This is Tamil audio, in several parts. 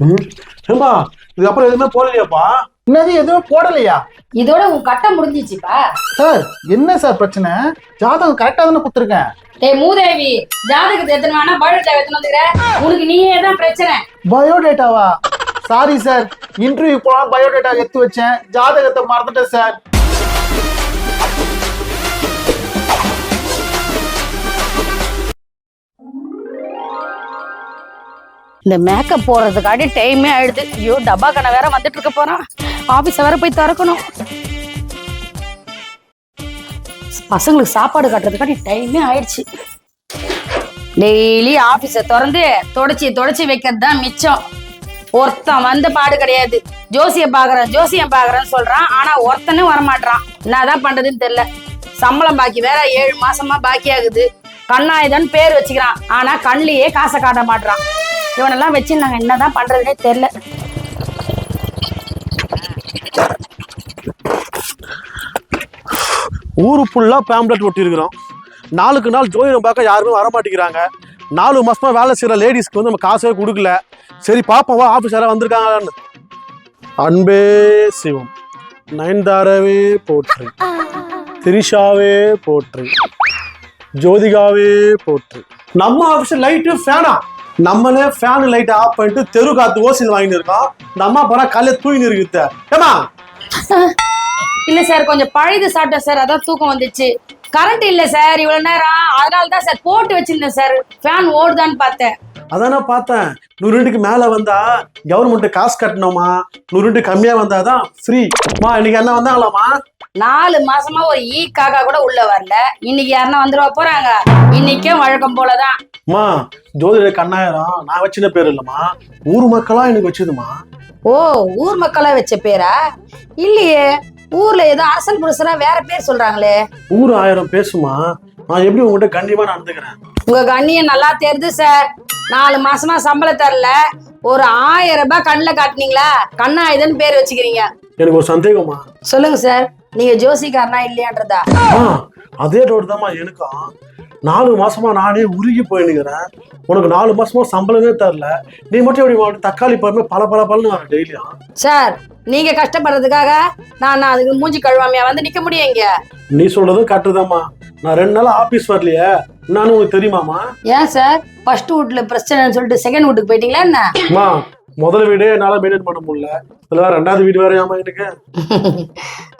ஏம்பா இதுக்கப்புறம் எதுவுமே போடலையாப்பா? என்னது எதுவும் போடலையா? இதோட உன் கட்டம் முடிஞ்சிச்சுப்பா. சார் என்ன சார் பிரச்சனை? ஜாதகம் கரெக்டா தானே கொடுத்துருக்கேன். டேய் மூதேவி ஜாதகத்தை எத்தனை வேணா பயோடேட்டா எத்தனை வந்துக்கிற? உனக்கு நீயே தான் பிரச்சனை. பயோடேட்டாவா சாரி சார் இன்டர்வியூ போனா பயோடேட்டா எடுத்து வச்சேன். ஜாதகத்தை மறந்துட்டேன் சார் இந்த மேக்கப் போடுறதுக்காடி டைமே ஆயிடுது. ஐயோ டப்பா கடை வேற வந்துட்டு இருக்க போறான். ஆபீஸ வேற போய் திறக்கணும். பசங்களுக்கு சாப்பாடு கட்டுறதுக்காடி டைமே ஆயிடுச்சு. டெய்லி ஆபீஸை திறந்து தொடச்சி தொடச்சி வைக்கிறது தான் மிச்சம். ஒருத்தன் வந்து பாடு கிடையாது. ஜோசியம் பாக்குறேன் ஜோசியம் பாக்குறேன்னு சொல்றான். ஆனா ஒருத்தனும் வரமாட்டான் என்னதான் பண்றதுன்னு தெரியல. சம்பளம் பாக்கி வேற ஏழு மாசமா பாக்கி ஆகுது கண்ணாயுதன் பேர் வச்சுக்கிறான். ஆனா கண்ணிலேயே காசை காட்ட மாட்றான். இவனெல்லாம் வச்சு நாங்க என்னதான் பண்றதுனே தெரியல. ஊரு ஃபுல்லா பேம்லெட் ஒட்டியிருக்கிறோம். நாளுக்கு நாள் ஜோதிடம் பார்க்க யாருமே வர மாட்டேங்கிறாங்க நாலு மாசமா வேலை செய்யற லேடிஸ்க்கு வந்து நம்ம காசே கொடுக்கல. சரி பாப்போம் வா ஆஃபீஸ் யாராவது வந்திருக்காங்களான்னு. அன்பே சிவம் நயன்தாரவே போற்று. திரிஷாவே போற்று. ஜோதிகாவே போற்று. நம்ம ஆஃபீஸ் லைட்டு ஃபேனா நம்மளே ஃபேன் லைட் ஆஃப் பண்ணிட்டு தெரு காத்து ஓசில் வாங்கிட்டு இருக்கோம். இந்த அம்மா போனா காலையில தூங்கின்னு இருக்குது ஏமா இல்ல சார் கொஞ்சம் பழையது சாப்பிட்டேன் சார். அதான் தூக்கம் வந்துச்சு. கரண்ட் இல்ல சார் இவ்வளவு நேரம். அதனால தான் சார் போட்டு வச்சிருந்தேன் சார். ஃபேன் ஓடுதான்னு பார்த்தேன். அதான் பார்த்தேன். நூறு யூனிட்டுக்கு மேலே வந்தா கவர்மெண்ட் காசு கட்டணுமா? நூறு யூனிட் கம்மியாக வந்தாதான் ஃப்ரீ மா இன்னைக்கு என்ன வந்தாங்களாமா நாலு மாசமா ஒரு ஈ காக்கா கூட உள்ள வரல. இன்னைக்கு யாருன்னா வந்துருவா போறாங்க. இன்னைக்கும் வழக்கம் போலதான். அம்மா ஜோதிட கண்ணாயிரம் நான் வச்சின பேர் இல்லைம்மா. ஊர் மக்களா எனக்கு வச்சதுமா ஓ ஊர் மக்களா வச்ச பேரா? இல்லையே. ஊர்ல ஏதோ அரசல் புருஷனா வேற பேர் சொல்றாங்களே. ஊர் ஆயிரம் பேசுமா நான் எப்படி உங்ககிட்ட கண்டிப்பா நடந்துக்கிறேன்? உங்க கண்ணியம் நல்லா தெரியுது சார் நாலு மாசமா சம்பளம் தரல. ஒரு ஆயிரம் ரூபாய் கண்ணுல காட்டுனீங்களா? கண்ணா இதுன்னு பேர் வச்சுக்கிறீங்க. எனக்கு ஒரு சந்தேகமா? சொல்லுங்க சார் நீங்க ஜோசிக்காரனா இல்லையான்றதா? அதே டவுட் தாம்மா எனக்கும். நாலு மாசமா நானே உருகி போயினுக்கிறேன். உனக்கு நாலு மாசமா சம்பளமே தரல. நீ மட்டும் எப்படி தக்காளி பழமே பல பல பலன்னு டெய்லியும்? சார் நீங்க கஷ்டப்படுறதுக்காக நான் நான் அதுக்கு மூஞ்சி கழுவாமையா வந்து நிக்க முடியும் இங்க நீ சொல்றதும் கரெக்டு நான் ரெண்டு நாள் ஆபீஸ் வரலையே. நானும் உங்களுக்கு தெரியுமாமா ஏன் சார்? ஃபர்ஸ்ட் வீட்ல பிரச்சனைன்னு சொல்லிட்டு செகண்ட் வீட்டுக்கு போயிட்டீங்களா என்ன? அம்மா முதல் வீடே என்னால மெயின்டைன் பண்ண முடியல. இதுல வேற ரெண்டாவது வீடு வேறையாமா எனக்கு?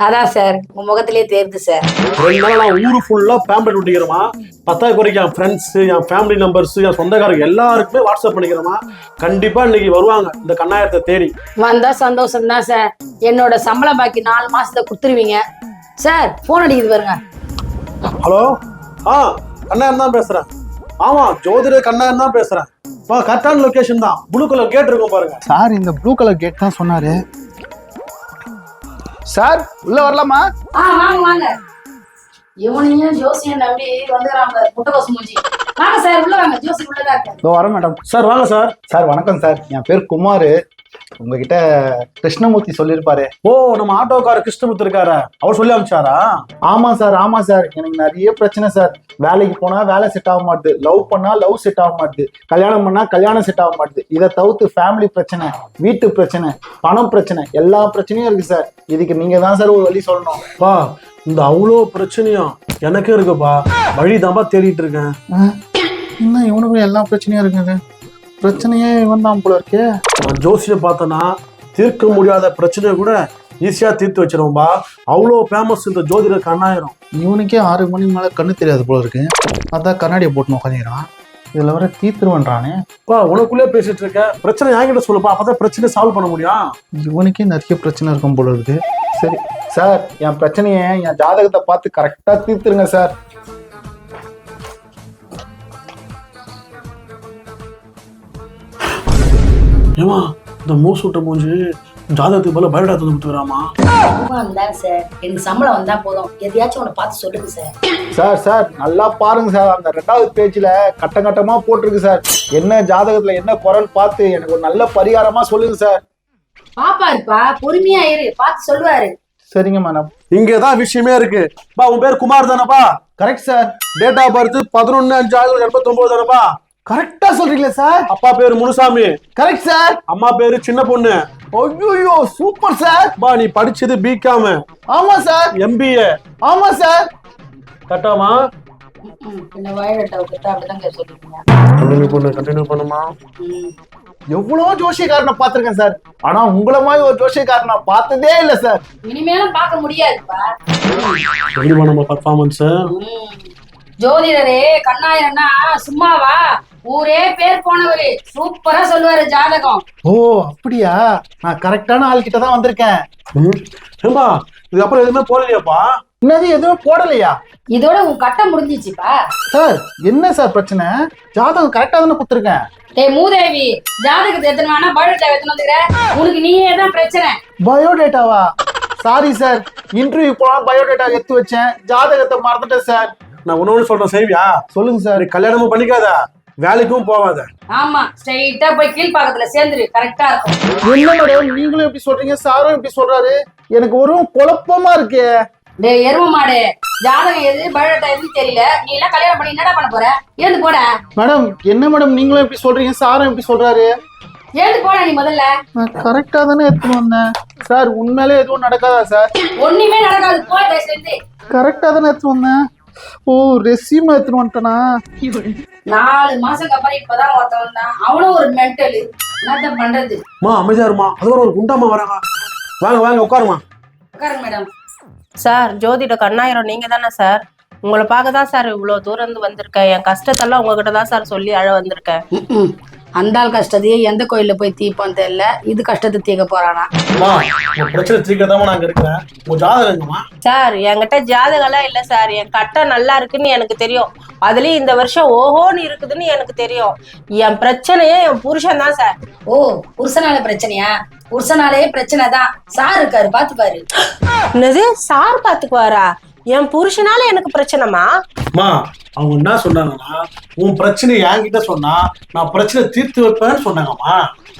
அதான் சார் உங்க முகத்திலேயே தெரியுது சார் ரெண்டு நாள் நான் ஊரு ஃபுல்லா பேம்பலெட் ஒட்டிக்கிறேமா பத்தாவது குறைக்கு என் ஃப்ரெண்ட்ஸ் என் ஃபேமிலி நம்பர்ஸ் என் சொந்தக்காரங்க எல்லாருக்குமே வாட்ஸ்அப் பண்ணிக்கிறேமா கண்டிப்பா இன்னைக்கு வருவாங்க இந்த கண்ணாயத்தை தேடி. வந்தா சந்தோஷம் தான் சார் என்னோட சம்பளம் பாக்கி நாலு மாசத்தை கொடுத்துருவீங்க. சார் போன் அடிக்குது பாருங்க. ஹலோ ஆ கண்ணாயன் தான் பேசுறேன். ஆமா ஜோதிட கண்ணாயன் தான் பேசுறேன். வா கரெக்டான லொகேஷன் தான். ப்ளூ கலர் கேட் இருக்கும் பாருங்க. சார் இந்த ப்ளூ கலர் கேட் தான் சொன்னாரு. சார் உள்ள வரலாமா? ஆ வாங்க வாங்க. இவனையும் ஜோசியம் நம்பி வந்துடுறான் பாரு முட்டைகோசு மூஞ்சி. வாங்க சார் உள்ள வாங்க. ஜோசி உள்ளதா இருக்கேன் இதோ வரேன் மேடம். சார் வாங்க சார். சார் வணக்கம் சார். என் பேர் குமார். உங்ககிட்ட கிருஷ்ணமூர்த்தி சொல்லியிருப்பாரு. ஓ நம்ம ஆட்டோக்கார கிருஷ்ணமுத்து இருக்காரு? அவர் சொல்லி அமிச்சாரா ஆமா சார் ஆமா சார். எனக்கு நிறைய பிரச்சனை சார். வேலைக்கு போனா வேலை செட் ஆக மாட்டுது. லவ் பண்ணா லவ் செட் ஆக மாட்டுது. கல்யாணம் பண்ணா கல்யாணம் செட் ஆக மாட்டுது. இதை தவிர்த்து ஃபேமிலி பிரச்சனை வீட்டு பிரச்சனை பணம் பிரச்சனை எல்லா பிரச்சனையும் இருக்கு சார். இதுக்கு நீங்க தான் சார் ஒரு வழி சொல்லணும். பா இந்த அவ்வளோ பிரச்சனையும் எனக்கும் இருக்குப்பா. வழி தான்ப்பா தேடிட்டு இருக்கேன். இன்னும் இவனுக்கும் எல்லா பிரச்சனையும் இருக்குது பிரச்சனையே இவன் தான் போல இருக்கே. நான் ஜோசியை பார்த்தேன்னா தீர்க்க முடியாத பிரச்சனையை கூட ஈஸியா தீர்த்து வச்சிருவோம்பா. அவ்வளோ ஃபேமஸ் இந்த ஜோதிடர் கண்ணாயிரம். இவனுக்கே ஆறு மணி மேலே கண்ணு தெரியாது போல இருக்கு. அதான் கண்ணாடியை போட்டு உட்காந்துக்கிறான் இதில் வர தீத்துருவன்றானே பா உனக்குள்ளே பேசிட்டு இருக்க. பிரச்சனை என்கிட்ட சொல்லுப்பா அப்பதான் பிரச்சனை சால்வ் பண்ண முடியும். இவனுக்கே நிறைய பிரச்சனை இருக்கும் போல இருக்கு. சரி சார் என் பிரச்சனையை என் ஜாதகத்தை பார்த்து கரெக்டாக தீர்த்துருங்க சார். ஏமா இந்த மூசூட்ட மூஞ்சி ஜாதகத்துக்கு போல பயோடா தந்து கொடுத்துக்கிறாமா வந்தாங்க சார் எனக்கு சம்பளம் வந்தா போதும். எதையாச்சும் உன்னை பார்த்து சொல்லுங்க சார். சார் சார் நல்லா பாருங்க சார். அந்த ரெண்டாவது பேஜில் கட்டம் கட்டமாக போட்டிருக்கு சார். என்ன ஜாதகத்தில் என்ன குரல் பார்த்து எனக்கு ஒரு நல்ல பரிகாரமாக சொல்லுங்க சார். பாப்பாருப்பா பொறுமையா இரு பார்த்து சொல்லுவாரு. சரிங்க மேடம். இங்கதான் விஷயமே இருக்கு. பா உன் பேர் குமார் தானப்பா? Correct sir date of birth பதினொன்னு அஞ்சு ஆயிரத்தி எண்பத்தி ஒன்பது தானப்பா? கரெக்டா சொல்றீங்களா சார். அப்பா பேரு முனுசாமி. Correct sir. அம்மா பேரு சின்ன பொண்ணு. ஐயோ சூப்பர் சார். அப்பா நீ படிச்சது பிகாம் ஆமா சார். எம்பிஏ ஆமா சார். கட்டாமா? கண்டினியூ பண்ணு கண்டினியூ பண்ணுமா எவ்வளவோ ஜோசியக்காரனை பார்த்திருக்கேன் சார். ஆனா உங்களை மாதிரி ஒரு ஜோசியக்காரனை பார்த்ததே இல்ல சார். இனிமேலும் பார்க்க முடியாதுப்பா. எப்படி நம்ம பர்ஃபார்மன்ஸ். ஜோதிடரே கண்ணாயிரம்னா சும்மாவா? ஊரே பேர் போனவரு. சூப்பரா சொல்லுவாரு ஜாதகம். ஓ அப்படியா? நான் கரெக்டான ஆள் கிட்ட தான் வந்திருக்கேன். ஏம்பா இதுக்கப்புறம் எதுவுமே போடலையாப்பா? என்னது எதுவும் போடலையா? இதோட உன் கட்டம் முடிஞ்சிச்சுப்பா. சார் என்ன சார் பிரச்சனை? ஜாதகம் கரெக்டா தானே கொடுத்துருக்கேன். டேய் மூதேவி ஜாதகத்தை எத்தனை வேணா பயோடேட்டா எத்தனை வந்துக்கிற? உனக்கு நீயே தான் பிரச்சனை. பயோடேட்டாவா? சாரி சார் இன்டர்வியூ போனா பயோடேட்டா எடுத்து வச்சேன். ஜாதகத்தை மறந்துட்டேன் சார் நான் ஒண்ணு ஒண்ணு சொல்றேன் செய்வியா சொல்லுங்க சார் கல்யாணமும் பண்ணிக்காத. வேலைக்கும் போவாத. ஆமா ஸ்ட்ரைட்டா போய் கீழ்பாக்கத்துல சேர்ந்துரு கரெக்டா இருக்கும். என்ன மேடம் நீங்களும் எப்படி சொல்றீங்க சாரும் எப்படி சொல்றாரு. எனக்கு ஒரு குழப்பமா இருக்கே. டேய் எரும மாடு ஜாதகம் எது பயோடேட்டா எதுன்னு தெரியல. நீ எல்லாம் கல்யாணம் பண்ணி என்னடா பண்ண போற? ஏந்து போட. மேடம் என்ன மேடம் நீங்களும் எப்படி சொல்றீங்க சாரும் எப்படி சொல்றாரு? ஏந்து போட நீ முதல்ல. நான் கரெக்டா தானே எடுத்துட்டு வந்தேன். சார் உண்மையிலே எதுவும் நடக்காதா சார் ஒண்ணுமே நடக்காது போ தயவு செஞ்சு கரெக்டா தானே எடுத்துட்டு வந்தேன். ஓ ரெசியூம் எடுத்துட்டு வந்துட்டேனா? நாலு மாசம் அப்புறம் இப்பதான் ஒருத்தன் வந்தான். அவனும் ஒரு மென்டல் என்னத்த பண்றது? மா அமைதியா இருமா. அதுவரை ஒரு குண்டாமா வராங்க. வாங்க வாங்க உட்காருமா. உட்காருங்க மேடம் சார் ஜோதிட கண்ணாயிரம் நீங்க தானே சார்? உங்களை பார்க்க தான் சார் இவ்வளோ தூரம் இருந்து வந்திருக்கேன். என் கஷ்டத்தெல்லாம் உங்ககிட்ட தான் சார் சொல்லி அழ வந்திருக்கேன். ம்ம். அந்த ஆள் கஷ்டத்தையே எந்த கோயில்ல போய் தீப்போம் தெரியல. இது கஷ்டத்தை தீர்க்க போறானா? சார் என்கிட்ட ஜாதகம்லாம் இல்லை சார். என் கட்டம் நல்லா இருக்குன்னு எனக்கு தெரியும். அதுலயும் இந்த வருஷம் ஓஹோன்னு இருக்குதுன்னு எனக்கு தெரியும். என் பிரச்சனையே என் புருஷன் தான் சார். ஓ புருஷனால பிரச்சனையா? புருஷனாலே பிரச்சனை தான். சார் இருக்காரு பாத்து பாரு என்னது? சார் பாத்துக்குவாரா? என் புருஷனால எனக்கு பிரச்சனைமா மா அவங்க என்ன சொன்னாங்கன்னா உன் பிரச்சனை என்கிட்ட சொன்னா நான் பிரச்சனை தீர்த்து வைப்பேன்னு சொன்னாங்கம்மா.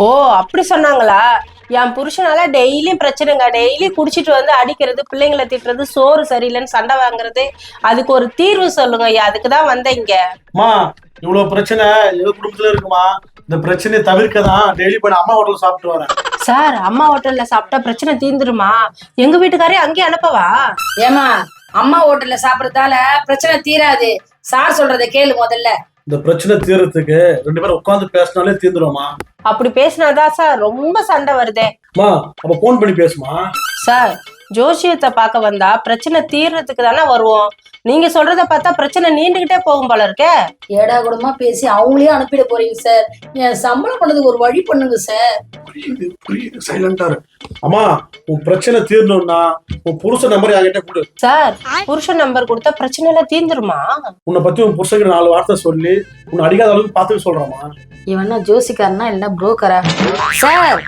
ஓ அப்படி சொன்னாங்களா? என் புருஷனால டெய்லியும் பிரச்சனைங்க. டெய்லி குடிச்சிட்டு வந்து அடிக்கிறது பிள்ளைங்களை திட்டுறது சோறு சரியில்லைன்னு சண்டை வாங்குறது. அதுக்கு ஒரு தீர்வு சொல்லுங்க. ஐயா அதுக்கு தான் வந்தேன் இங்க. மா இவ்வளவு பிரச்சனை எங்க குடும்பத்துல இருக்குமா? இந்த பிரச்சனையை தவிர்க்க தான் டெய்லி போய் அம்மா ஹோட்டல் சாப்பிட்டு வரேன். சார் அம்மா ஹோட்டல்ல சாப்பிட்டா பிரச்சனை தீந்துருமா எங்க வீட்டுக்காரே அங்கேயே அனுப்பவா? ஏமா அம்மா ஹோட்டல்ல சாப்பிடறதால பிரச்சனை தீராது. சார் சொல்றத கேளு முதல்ல. இந்த பிரச்சனை தீர்றதுக்கு ரெண்டு பேரும் உட்காந்து பேசினாலே தீர்ந்துருமா அப்படி பேசினாதான் சார் ரொம்ப சண்டை வருதே. அப்ப போன் பண்ணி பேசுமா சார் ஜோசியத்தை பார்க்க வந்தா பிரச்சனை தீர்றதுக்கு தானே வருவோம். நீங்க சொல்றத பார்த்தா பிரச்சனை நீண்டுகிட்டே போகும் போல இருக்கே. ஏடா கூடமா பேசி அவங்களே அனுப்பிட போறீங்க சார். என் சம்பளம் பண்ணதுக்கு ஒரு வழி பண்ணுங்க சார். புரியுது புரியுது. சைலண்டா இரு. அம்மா உன் பிரச்சனை தீரணும்னா உன் புருஷ நம்பர் என்கிட்ட கொடு. சார் புருஷன் நம்பர் கொடுத்தா பிரச்சனை எல்லாம் தீந்துருமா உன்னை பத்தி உன் புருஷனுக்கு நாலு வார்த்தை சொல்லி உன்னை அடிக்காத அளவுக்கு பார்த்துக்க சொல்றேம்மா. இவனா ஜோசிக்காரனா இல்ல புரோக்கரா சார்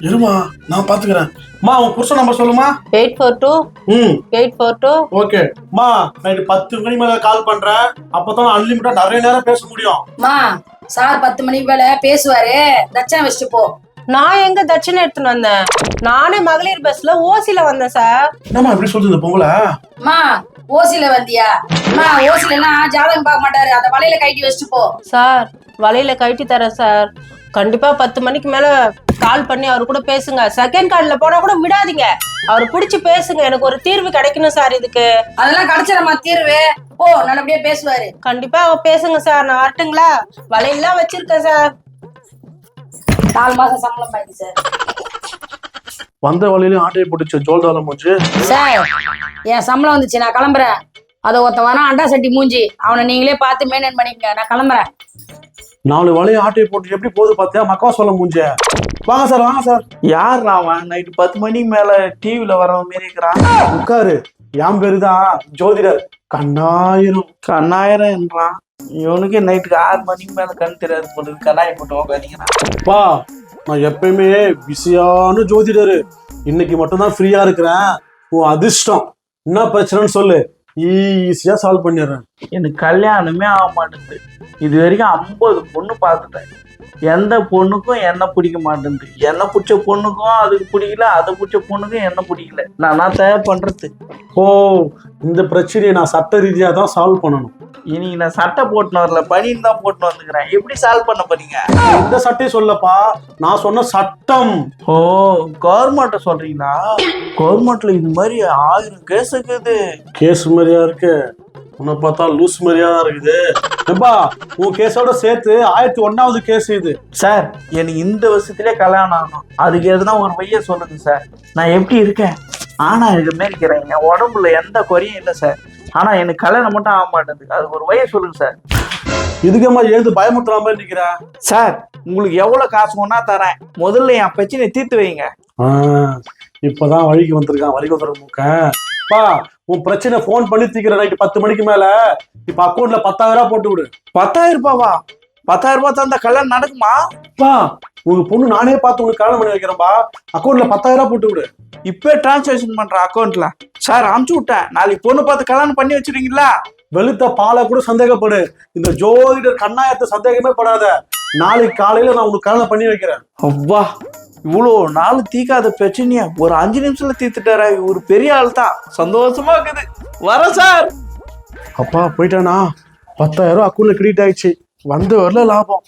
இருமா நான் பாத்துக்கிறேன். மா உன் புருஷன் நம்பர் சொல்லுமா? Eight four two. ம். Eight four two. ஓகே. மா நைட்டு பத்து மணி மேல கால் பண்றேன். அப்பதான் அன்லிமிட்டா நிறைய நேரம் பேச முடியும். மா சார் பத்து மணிக்கு மேல பேசுவாரு. தட்சணை வச்சுட்டு போ. நான் எங்க தட்சணை எடுத்துன்னு வந்தேன்? நானே மகளிர் பஸ்ல ஓசில வந்தேன் சார். என்னம்மா இப்படி சொல்லுது பொங்கலை? மா ஓசில வந்தியா? மா ஓசிலன்னா ஜாதகம் பார்க்க மாட்டாரு. அந்த வலையில கைட்டி வச்சுட்டு போ. சார் வலையில கழட்டி தரேன் சார். கண்டிப்பா பத்து மணிக்கு மேல கால் பண்ணி அவர் கூட பேசுங்க. செகண்ட் கார்டுல போனா கூட விடாதீங்க. அவர் பிடிச்சி பேசுங்க. எனக்கு ஒரு தீர்வு கிடைக்கணும் சார் இதுக்கு. அதெல்லாம் கிடைச்சிடமா தீர்வு? ஓ நல்லபடியா பேசுவாரு. கண்டிப்பா பேசுங்க சார். நான் வரட்டுங்களா? வலையெல்லாம் வச்சிருக்கேன் சார். நாலு மாசம் சம்பளம் பாய்க்கு சார். வந்த வழியிலும் ஆட்டையை போட்டுச்சு ஜோல்தால மூச்சு. சார் என் சம்பளம் வந்துச்சு. நான் கிளம்புறேன். அதை ஒருத்தன் வரான் அண்டா சட்டி மூஞ்சி. அவனை நீங்களே பார்த்து மெயின்டைன் பண்ணிக்கங்க. நான் கிளம்புறேன். நாலு வலையும் ஆட்டையை போட்டு எப்படி போகுது பார்த்தியா மக்கா சொல்ல மூஞ்ச. வாங்க சார் வாங்க சார். யார் அவன்? நைட்டு பத்து மணிக்கு மேல டிவில வரவன் மாரி இருக்கிறான் உட்காரு. என் பேரு தான் ஜோதிடர். கண்ணாயிரம். கண்ணாயிரம் என்றான் இவனுக்கு நைட்டுக்கு ஆறு மணிக்கு மேல கண் தெரியாது போட்டு கண்ணாய் போட்டு உட்காந்துக்கிறான் பா நான் எப்பயுமே பிஸியான ஜோதிடர். இன்னைக்கு மட்டும்தான் ஃப்ரீயா இருக்கிறேன். உன் அதிர்ஷ்டம். என்ன பிரச்சனைன்னு சொல்லு. ஈஸியா சால்வ் பண்ணிடுறேன். எனக்கு கல்யாணமே ஆக மாட்டேங்குது. இது வரைக்கும் ஐம்பது பொண்ணு பார்த்துட்டேன். எந்த பொண்ணுக்கும் என்ன பிடிக்க மாட்டேங்குது என்ன பிடிச்ச பொண்ணுக்கும் அதுக்கு பிடிக்கல அதை பிடிச்ச பொண்ணுக்கும் என்ன பிடிக்கல. நான் நான் தயார் பண்றது? ஓ இந்த பிரச்சனையை நான் சட்ட ரீதியா தான் சால்வ் பண்ணணும். இன்னைக்கு நான் சட்டை போட்டுன்னு வரல பனின்னு தான் போட்டுன்னு வந்துக்கிறேன். எப்படி சால்வ் பண்ண போறீங்க? இந்த சட்டையும் சொல்லப்பா நான் சொன்ன சட்டம். ஓ கவர்மெண்ட்டை சொல்றீங்களா? கவர்மெண்ட்ல இது மாதிரி ஆயிரம் கேஸ் இருக்குது. கேஸ் மாதிரியா இருக்கு. உன்னை பார்த்தா லூஸ் மாதிரியா தான் இருக்குது. ஏப்பா உன் கேஸோட சேர்த்து ஆயிரத்தி ஒன்னாவது கேஸ் இது. சார் எனக்கு இந்த வருஷத்துலயே கல்யாணம் ஆகணும். அதுக்கு எதுனா ஒரு பைய சொல்லுங்க சார். நான் எப்படி இருக்கேன்? ஆனா இருக்க மாரி இருக்கிறேன் என் உடம்புல எந்த குறையும் இல்லை சார். ஆனா எனக்கு கல்யாணம் மட்டும் ஆக மாட்டேங்குது. அதுக்கு ஒரு வழியை சொல்லுங்க சார். இதுக்கம்மா எழுந்து பயமுத்துற மாதிரி நிக்கிற? சார் உங்களுக்கு எவ்வளவு காசு ஒன்னா தரேன். முதல்ல என் பிரச்சனையை தீர்த்து வைங்க. இப்பதான் வழிக்கு வந்திருக்கான். வழிக்கு வந்துற மூக்க. பா உன் பிரச்சனை ஃபோன் பண்ணி தீக்கிற நைட்டு பத்து மணிக்கு மேல. இப்ப அக்கௌண்ட்ல பத்தாயிரம் ரூபாய் போட்டு விடு. பத்தாயிரம் ரூபாவா? பத்தாயிரம் ரூபாய் தந்தா கல்யாணம் நடக்குமா? பா உங்க பொண்ணு நானே பார்த்து உங்களுக்கு கல்யாணம் பண்ணி வைக்கிறேன்பா. அக்கௌண்ட்ல பத்தாயிரம் ரூபாய் போட்டு விடு. இப்போ டிரான்சாக்ஷன் பண்றேன் அக்கௌண்ட்ல சார் அனுப்பிச்சு விட்டேன். நாளைக்கு பொண்ணு பார்த்து கல்யாணம் பண்ணி வச்சிருக்கீங்களா வெளுத்த பாலை கூட சந்தேகப்படு. இந்த ஜோதிடர் கண்ணாயத்தை சந்தேகமே படாத. நாளைக்கு காலையில நான் உனக்கு கல்யாணம் பண்ணி வைக்கிறேன். அவ்வா. இவ்வளோ நாள் தீக்காத பிரச்சனைய ஒரு அஞ்சு நிமிஷத்துல தீர்த்துட்டாரா. ஒரு பெரிய ஆள் தான் சந்தோஷமா இருக்குது. வர சார். அப்பா போயிட்டானா? பத்தாயிரம் அக்கௌண்ட்ல கிரெடிட் ஆயிடுச்சு. வந்து வரல லாபம்.